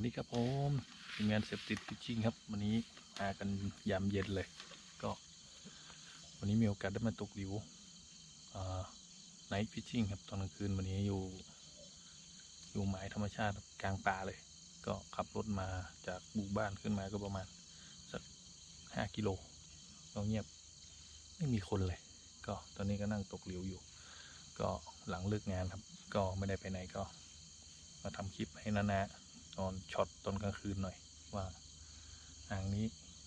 วัสดีครับผมทีมงานเสพติดพิชชิ่งครับ วันนี้มากันยามเย็นเลย ก็ วันนี้มีโอกาสได้มาตกหลิวไนท์พิชชิ่งครับตอนกลางคืนวันนี้อยู่ อยู่หมายธรรมชาติกลางป่าเลย ก็ขับรถมาจากหมู่บ้านขึ้นมาก็ประมาณ สักห้ากิโลก็เงียบไม่มีคนเลย ก็ตอนนี้ก็นั่งตกหลิวอยู่ ก็หลังเลิกงานครับ ก็ไม่ได้ไปไหนก็มาทำคลิปให้นานา ตอนช็อตตอนกลางคืนหน่อย ว่าอ่างนี้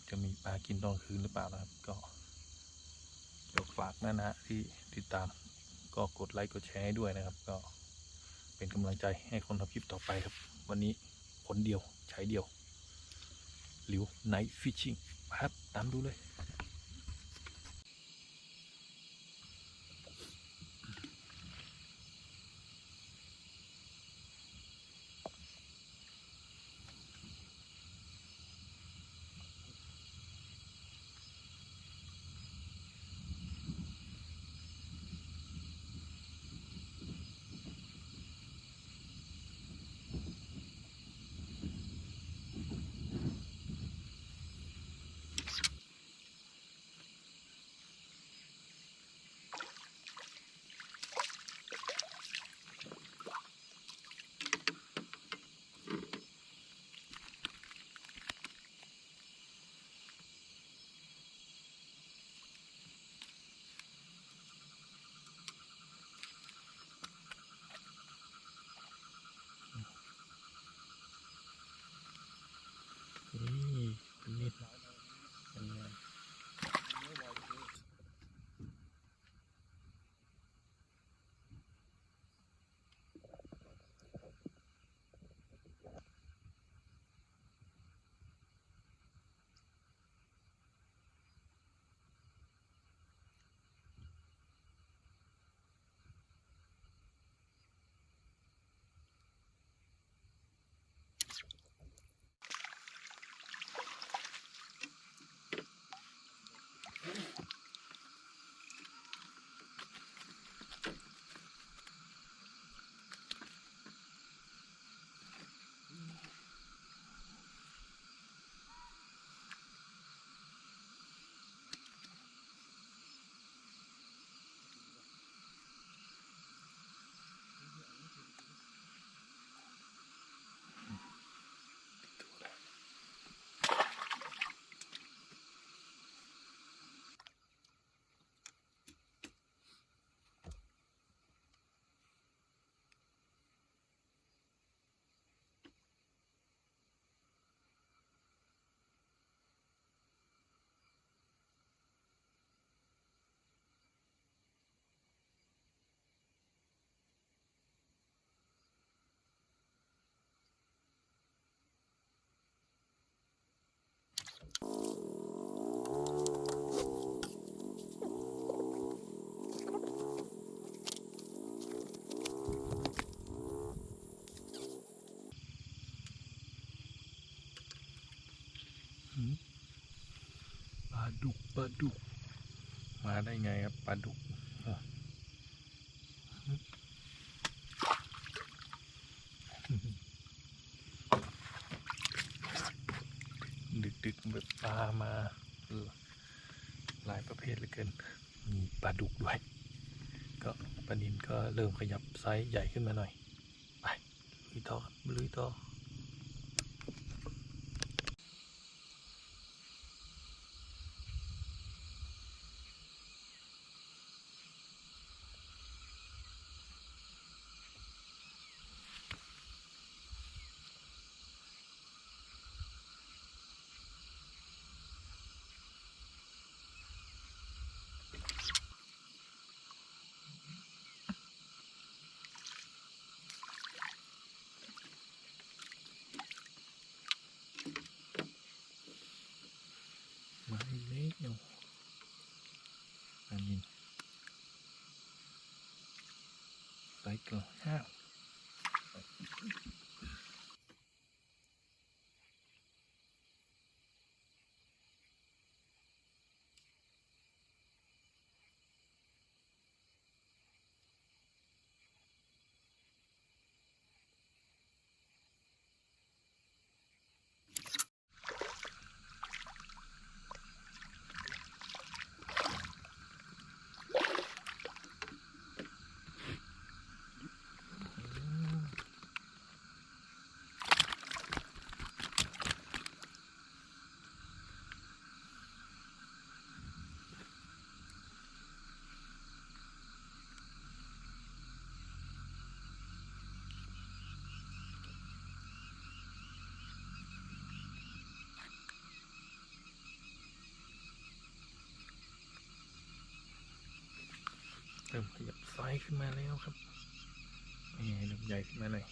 จะมีปลากินตอนคืนหรือเปล่านะครับ ก็ยวฝากนานาที่ติดตามก็กดไลค์กดแชร์ให้ด้วยนะครับ ก็เป็นกำลังใจให้คนทำคลิปต่อไปครับ วันนี้คนเดียวใช้เดียวหลิวไนท์ฟิชชิ่งครับ ตามดูเลยาดุกปลาดุก มาได้ไงครับปลาดุกอะดึกๆแบบปลามาหลายประเภทเหลือเกิน มีปลาดุกด้วย ก็ปลานินก็เริ่มขยับไซส์ใหญ่ขึ้นมาหน่อย ไปลุยต่อครับลุยต่อ มาอีกแล้วอันนี้ ไซ เริ่มขยับไซส์ขึ้นมาแล้วครับนี่เริ่มใหญ่ขึ้นมาหน่อย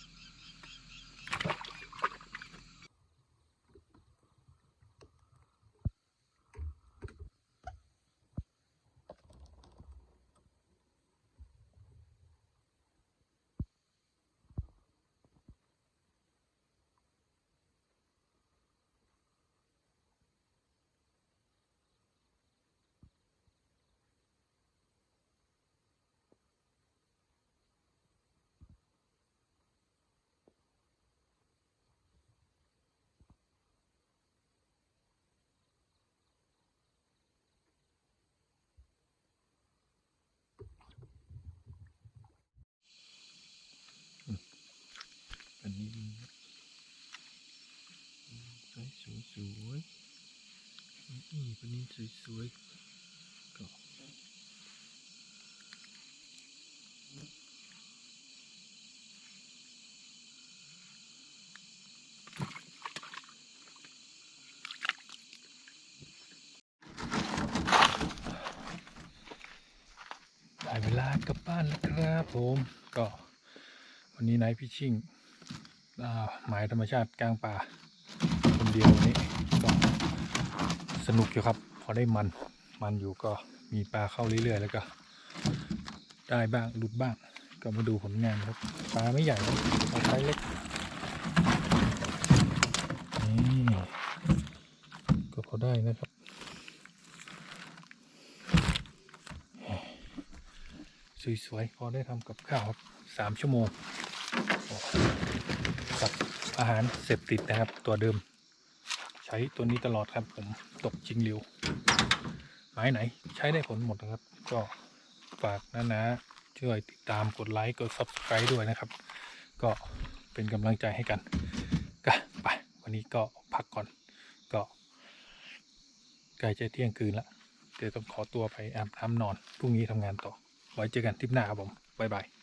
อันนี้สวย สวยนี่ปันนี้สวยสวยก็ได้เวลากลับบ้านแล้วครับผมก็วันนี้นท์พิชชิ่งหมายธรรมชาติกลางป่า เดียววันนี้ก็สนุกอยู่ครับ พอได้มันมันอยู่ก็มีปลาเข้าเรื่อยๆ แล้วก็ ได้บ้างหลุดบ้าง ก็มาดูผลงานครับปลาไม่ใหญ่ปลาไซส์เล็กนี่ก็พอได้นะครับสวยๆพอได้ทำกับข้าวครับสามชั่วโมงกับอาหารเสพติดนะครับตัวเดิม ช้ตัวนี้ตลอดครับ ผมตกจิงหลิวไม้ไหน ใช้ได้ผลหมดนะครับ ก็ฝากนะนะช่วยติดตามกดไลค์กด subscribe ด้วยนะครับ ก็เป็นกำลังใจให้กันก็ไปวันนี้ก็พักก่อน ก็ใกล้จะเที่ยงคืนละเดี๋ยวต้องขอตัวไปอาบน้ำนอนพรุ่งนี้ทำงานต่อ ไว้เจอกันทริปหน้าครับผมบ๊ายบาย